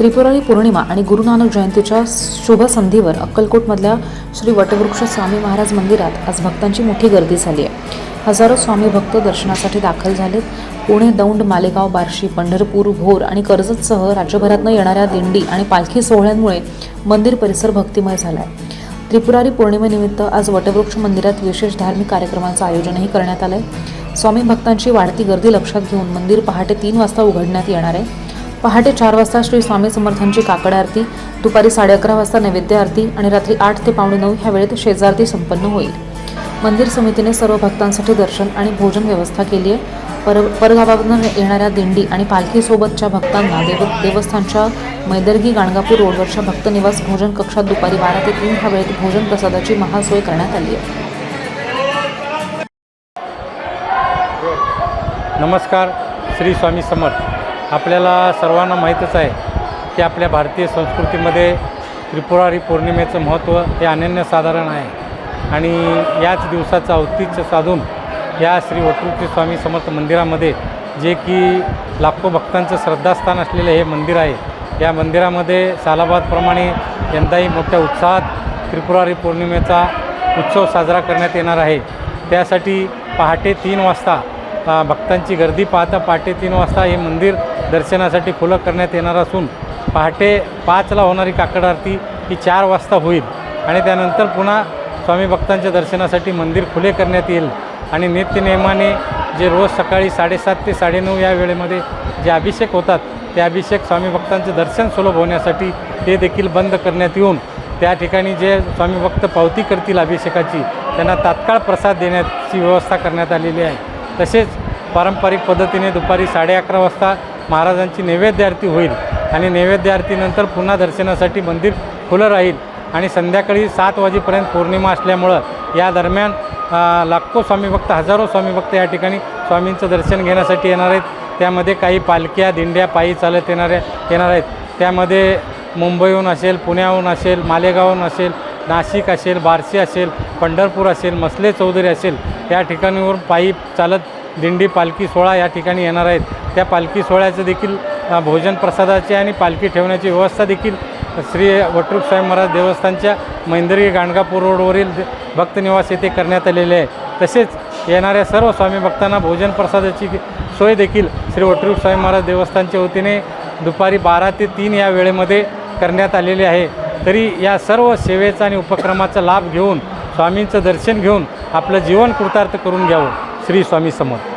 त्रिपुरारी पौर्णिमा आणि गुरु नानक जयंतीच्या शुभ संधीवर अक्कलकोटमधल्या श्री वटवृक्ष स्वामी महाराज मंदिरात आज भक्तांची मोठी गर्दी झाली आहे. हजारो स्वामी भक्त दर्शनासाठी दाखल झालेत. पुणे दौंड मालेगाव बार्शी पंढरपूर भोर आणि कर्जतसह राज्यभरातनं येणाऱ्या दिंडी आणि पालखी सोहळ्यांमुळे मंदिर परिसर भक्तिमय झाला आहे त्रिपुरारी पौर्णिमेनिमित्त आज वटवृक्ष मंदिरात विशेष धार्मिक कार्यक्रमांचं आयोजनही करण्यात आलं आहे स्वामी भक्तांची वाढती गर्दी लक्षात घेऊन मंदिर पहाटे तीन वाजता उघडण्यात येणार आहे. पहाटे चार वाजता श्री स्वामी समर्थांची काकड आरती दुपारी साडे अकरा वाजता नैवेद्य आरती आणि रात्री आठ ते पावणे नऊ ह्या वेळेत शेजारती संपन्न होईल. मंदिर समितीने सर्व भक्तांसाठी दर्शन आणि भोजन व्यवस्था केली आहे पर परगावातून येणाऱ्या दिंडी आणि पालखीसोबतच्या भक्तांना देव देवस्थानच्या मैदर्गी गाणगापूर रोडवरच्या भक्तनिवास भोजन कक्षात दुपारी बारा ते तीन ह्या वेळेत भोजन प्रसादाची महासोय करण्यात आली आहे नमस्कार श्री स्वामी समर्थ. आपल्याला सर्वांना माहीतच आहे की आपल्या भारतीय संस्कृतीमध्ये त्रिपुरारी पौर्णिमेचं महत्त्व हे अनन्यसाधारण आहे. आणि याच दिवसाचं औतिथ्य साधून या श्री वटवृत्ती स्वामी समर्थ मंदिरामध्ये जे की लाखो भक्तांचं श्रद्धास्थान असलेलं हे मंदिर आहे. या मंदिरामध्ये सालाबादप्रमाणे यंदाही मोठ्या उत्साहात त्रिपुरारी पौर्णिमेचा उत्सव साजरा करण्यात येणार आहे. त्यासाठी पहाटे तीन वाजता भक्तांची गर्दी पाहता पहाटे तीन वाजता हे मंदिर दर्शनासाठी खुलं करण्यात येणार असून पहाटे पाचला होणारी काकड आरती ही चार वाजता होईल. आणि त्यानंतर पुन्हा स्वामी भक्तांच्या दर्शनासाठी मंदिर खुले करण्यात येईल. आणि नित्यनियमाने जे रोज सकाळी साडेसात ते साडेनऊ या वेळेमध्ये जे अभिषेक होतात ते अभिषेक स्वामी भक्तांचं दर्शन सुलभ होण्यासाठी ते देखील बंद करण्यात येऊन त्या ठिकाणी जे स्वामी भक्त पावती करतील अभिषेकाची त्यांना तात्काळ प्रसाद देण्याची व्यवस्था करण्यात आलेली आहे. तसेच पारंपरिक पद्धतीने दुपारी साडे अकरा वाजता महाराजांची नैवेद्य आरती होईल आणि नैवेद्य आरतीनंतर पुन्हा दर्शनासाठी मंदिर खुलं राहील आणि संध्याकाळी सात वाजेपर्यंत पौर्णिमा असल्यामुळं या दरम्यान लाखो स्वामी भक्त हजारो स्वामी भक्त या ठिकाणी स्वामींचं दर्शन घेण्यासाठी येणार आहेत. त्यामध्ये काही पालख्या दिंड्या पायी चालत येणाऱ्या येणार आहेत. त्यामध्ये मुंबईहून असेल पुण्याहून असेल मालेगावहून असेल नाशिक असेल बार्शी असेल पंढरपूर असेल मसले चौधरी असेल या ठिकाणीवरून पायी चालत दिंडी पालखी सोहळा या ठिकाणी येणार आहेत. त्या पालखी सोहळ्याचं देखील भोजन प्रसादाची आणि पालखी ठेवण्याची व्यवस्था देखील श्री वटरूप महाराज देवस्थानच्या मैंदरी गाणगापूर रोडवरील भक्तनिवास येथे करण्यात आलेले आहे. तसेच येणाऱ्या सर्व स्वामी भक्तांना भोजन प्रसादाची सोय देखील श्री वटरूप स्वामी महाराज देवस्थानच्या वतीने दुपारी बारा ते तीन या वेळेमध्ये करण्यात आलेले आहे. तरी या सर्व सेवेचा आणि उपक्रमाचा लाभ घेऊन स्वामींचं दर्शन घेऊन आपलं जीवन कृतार्थ करून घ्यावं. श्री स्वामी समर्थ.